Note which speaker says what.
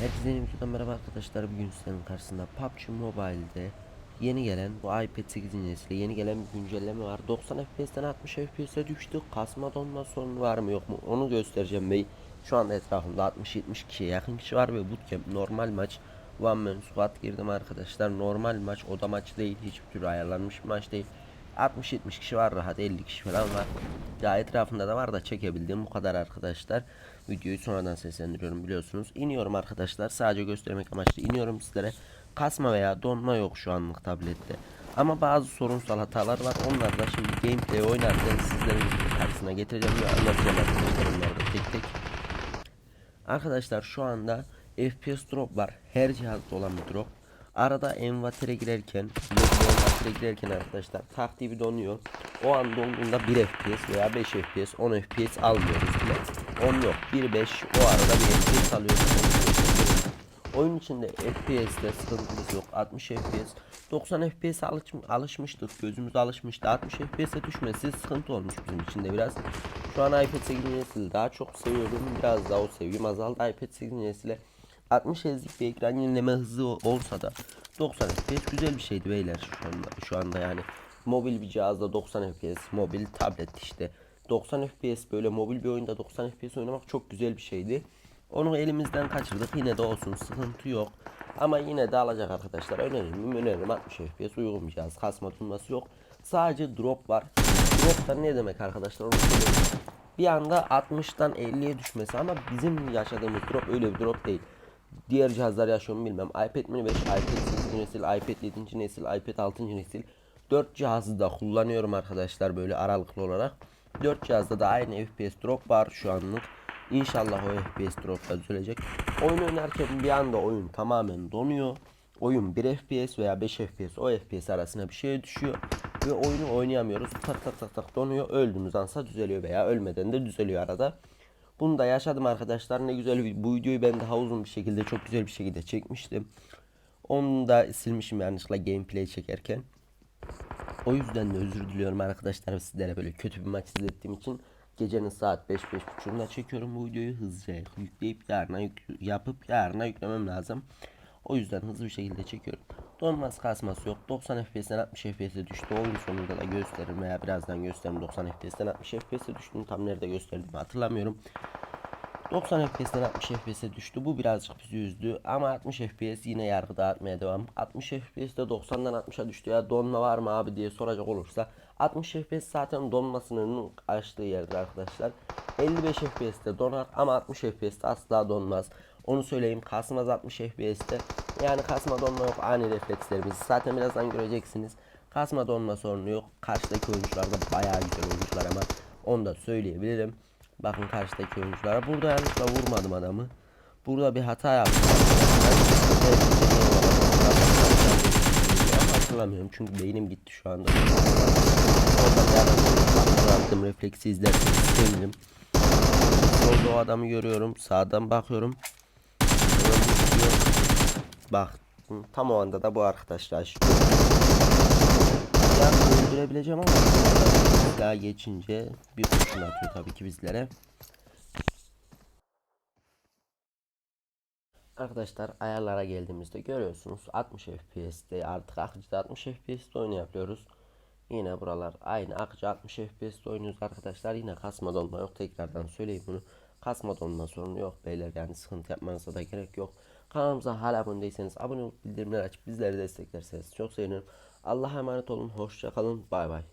Speaker 1: Herkese yeni videodan merhaba arkadaşlar. Bugün sizlerin karşısında PUBG Mobile'de yeni gelen bu iPad 8. nesil yeni gelen bir güncelleme var. 90 FPS'ten 60 FPS'e düştü. Kasma donma sorunu var mı yok mu onu göstereceğim bey. Şu anda etrafımda 60-70 kişiye yakın kişi var ve bootcamp normal maç. One man squad girdim arkadaşlar. Normal maç oda maç değil. Hiçbir türlü ayarlanmış bir maç değil. 60-70 kişi var rahat 50 kişi falan var. Ya etrafında da var da çekebildiğim bu kadar arkadaşlar. Videoyu sonradan seslendiriyorum biliyorsunuz. İniyorum arkadaşlar sadece göstermek amaçlı iniyorum sizlere. Kasma veya donma yok şu anlık tablette. Ama bazı sorunsal hatalar var. Onlar da şimdi gameplay oynarken sizlerin karşısına getireceğim ve anlatacağım arkadaşlar onları da tek tek. Arkadaşlar şu anda FPS drop var. Her cihazda olan bir drop. Arada envatere girerken, envatere girerken arkadaşlar taktiği bir donuyor. O an donduğunda 1 FPS veya 5 FPS, 10 FPS almıyoruz bile. 10 yok. 1 5 o arada 1 FPS alıyoruz. Oyun içinde FPS'te sıkıntımız yok. 60 FPS, 90 FPS alış, alışmıştık. Gözümüz alışmıştı. 60 FPS'e düşmesi sıkıntı olmuş bizim için de biraz. Şu an iPad 8 nesil daha çok seviyorum. Biraz daha o sevgim azaldı. iPad 8 nesile 60 Hz'lik bir ekran yenileme hızı olsa da 90 FPS güzel bir şeydi beyler şu anda. Şu anda yani mobil bir cihazda 90 FPS, mobil tablet işte 90 FPS böyle mobil bir oyunda 90 FPS oynamak çok güzel bir şeydi. Onu elimizden kaçırdık. Yine de olsun sıkıntı yok. Ama yine de alacak arkadaşlar. Öneririm öneririm 60 FPS uygun bir cihaz. Kasma tutması yok. Sadece drop var. Drop da ne demek arkadaşlar onu söyleyeyim. Bir anda 60'tan 50'ye düşmesi ama bizim yaşadığımız drop öyle bir drop değil. Diğer cihazlar yaşıyor mu bilmem. iPad mini 5, iPad 8. nesil, iPad 7. nesil, iPad 6. nesil. 4 cihazı da kullanıyorum arkadaşlar böyle aralıklı olarak. 4 cihazda da aynı FPS drop var şu anlık. İnşallah o FPS drop da düzelecek. Oyun oynarken bir anda oyun tamamen donuyor. Oyun 1 FPS veya 5 FPS o FPS arasına bir şey düşüyor. Ve oyunu oynayamıyoruz. Tak tak tak tak donuyor. Öldüğümüz ansa düzeliyor veya ölmeden de düzeliyor arada. Bunu da yaşadım arkadaşlar. Ne güzel bu videoyu ben daha uzun bir şekilde çok güzel bir şekilde çekmiştim. Onu da silmişim yanlışlıkla gameplay çekerken. O yüzden de özür diliyorum arkadaşlar sizlere böyle kötü bir maç izlettiğim için. Gecenin saat 5-5.30'unda çekiyorum bu videoyu hızlıca yükleyip yarına yük- yapıp yarına yüklemem lazım. O yüzden hızlı bir şekilde çekiyorum. Donmaz kasması yok. 90 FPS'den 60 FPS'e düştü. Oyun sonunda da gösteririm veya birazdan gösteririm 90 FPS'den 60 FPS'e düştüğünü tam nerede gösterdiğimi hatırlamıyorum. 90 FPS'den 60 FPS'e düştü. Bu birazcık bizi üzdü ama 60 FPS yine yargı dağıtmaya devam. 60 FPS'de 90'dan 60'a düştü ya donma var mı abi diye soracak olursa 60 FPS zaten donma sınırının aştığı yerdir arkadaşlar. 55 FPS'te donar ama 60 FPS'te asla donmaz. Onu söyleyeyim kasmaz 60 FPS'te. Yani kasma donma yok ani reflekslerimiz. Zaten birazdan göreceksiniz. Kasma donma sorunu yok. Karşıdaki oyuncular da bayağı güzel oyuncular ama onu da söyleyebilirim. Bakın karşıdaki oyunculara. Burada yanlışla vurmadım adamı. Burada bir hata yaptım. Hatırlamıyorum çünkü beynim gitti şu anda. Orada attım refleksi izlerseniz sevinirim. Solda o adamı görüyorum. Sağdan bakıyorum. Bak tam o anda da bu arkadaşlar. Ya öldürebileceğim ama daha geçince bir kurşun atıyor tabii ki bizlere. Arkadaşlar ayarlara geldiğimizde görüyorsunuz 60 FPS'te artık akıcıda 60 FPS'te oynayabiliyoruz. Yine buralar aynı akıcı 60 FPS'te oynuyoruz arkadaşlar. Yine kasma donma yok tekrardan söyleyeyim bunu. Kasma donma sorunu yok beyler yani sıkıntı yapmanıza da gerek yok. Kanalımıza hala abone değilseniz abone olup bildirimleri açıp bizleri desteklerseniz çok sevinirim. Allah'a emanet olun. Hoşça kalın. Bay bay.